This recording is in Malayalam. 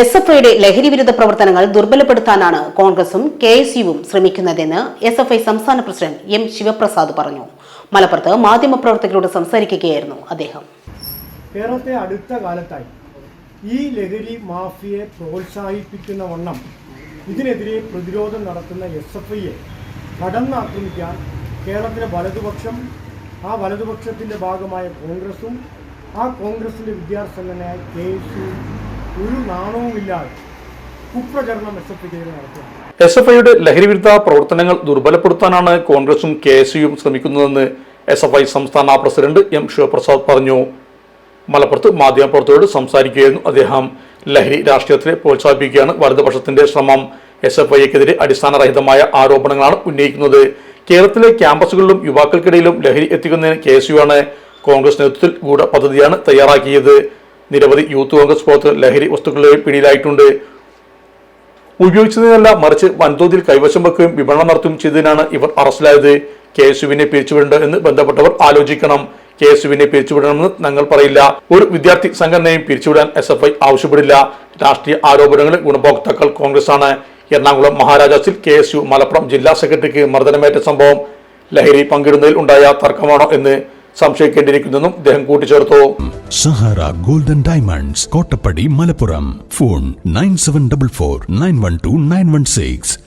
എസ് എഫ് ഐയുടെ ലഹരി വിരുദ്ധ പ്രവർത്തനങ്ങൾ ദുർബലപ്പെടുത്താനാണ് കോൺഗ്രസും കെ എസ് യുവും ശ്രമിക്കുന്നതെന്ന് എസ് എഫ് ഐ സംസ്ഥാന പ്രസിഡന്റ് എം ശിവപ്രസാദ് പറഞ്ഞു. മലപ്പുറത്ത് മാധ്യമപ്രവർത്തകരോട് സംസാരിക്കുകയായിരുന്നു അദ്ദേഹം. കേരളത്തെ അടുത്ത കാലത്തായി ഈ ലഹരി മാഫിയെ പ്രോത്സാഹിപ്പിക്കുന്ന വണ്ണം ഇതിനെതിരെ പ്രതിരോധം നടത്തുന്ന എസ് എഫ് ഐയെ കടന്നാക്രമിക്കാൻ കേരളത്തിലെ വലതുപക്ഷം ആ വലതുപക്ഷത്തിന്റെ ഭാഗമായ കോൺഗ്രസും ആ കോൺഗ്രസിന്റെ വിദ്യാർത്ഥി സംഘടനയായ കെ എസ് യു നാണവുമില്ലാതെ കുപ്രചരണം എസ് എഫ് ഐ നടത്തുകയാണ്. എസ് എഫ് ഐയുടെ പ്രവർത്തനങ്ങൾ ദുർബലപ്പെടുത്താനാണ് കോൺഗ്രസും കെ എസ് യുവും ശ്രമിക്കുന്നതെന്ന് എസ് എഫ് ഐ സംസ്ഥാന പ്രസിഡന്റ് എം ശിവപ്രസാദ് പറഞ്ഞു. മലപ്പുറത്ത് മാധ്യമപ്രവർത്തകരോട് സംസാരിക്കുകയായിരുന്നു അദ്ദേഹം. ലഹരി രാഷ്ട്രീയത്തെ പ്രോത്സാഹിപ്പിക്കുകയാണ് വലതുപക്ഷത്തിന്റെ ശ്രമം. എസ് എഫ് ഐക്കെതിരെ അടിസ്ഥാനരഹിതമായ ആരോപണങ്ങളാണ് ഉന്നയിക്കുന്നത്. കേരളത്തിലെ ക്യാമ്പസുകളിലും യുവാക്കൾക്കിടയിലും ലഹരി എത്തിക്കുന്നതിന് കെ എസ് യു ആണ് കോൺഗ്രസ് നേതൃത്വത്തിൽ ഗൂഢ പദ്ധതിയാണ് തയ്യാറാക്കിയത്. നിരവധി യൂത്ത് കോൺഗ്രസ് പ്രവർത്തകർ ലഹരി വസ്തുക്കളുടെ പിടിയിലായിട്ടുണ്ട്. ഉപയോഗിച്ചതിനല്ല മറിച്ച് വൻതോതിൽ കൈവശം വെക്കുകയും വിപണനം നടത്തുകയും ചെയ്തതിനാണ് ഇവർ അറസ്റ്റിലായത്. കെ എസ് യുവിനെ പിരിച്ചുവിടേണ്ടത് എന്ന് ബന്ധപ്പെട്ടവർ ആലോചിക്കണം. കെ എസ് യുവിനെ പിരിച്ചുവിടണമെന്ന് ഞങ്ങൾ പറയില്ല. ഒരു വിദ്യാർത്ഥി സംഘടനയും പിരിച്ചുവിടാൻ എസ് എഫ് ഐ ആവശ്യപ്പെടില്ല. രാഷ്ട്രീയ ആരോപണങ്ങളിൽ ഗുണഭോക്താക്കൾ കോൺഗ്രസ് ആണ് എറണാകുളം മഹാരാജാസിൽ കെ എസ് യു മലപ്പുറം ജില്ലാ സെക്രട്ടറിക്ക് മർദ്ദനമേറ്റ സംഭവം. ലഹരി പങ്കിടുന്നതിൽ ഉണ്ടായ തർക്കമാണോ എന്ന് സംശയിക്കേണ്ടിയിരിക്കുന്നെന്നും അദ്ദേഹം കൂട്ടിച്ചേർത്തു. Sahara golden diamonds Kottappadi Malappuram. Phone nine seven double four nine one two nine one six.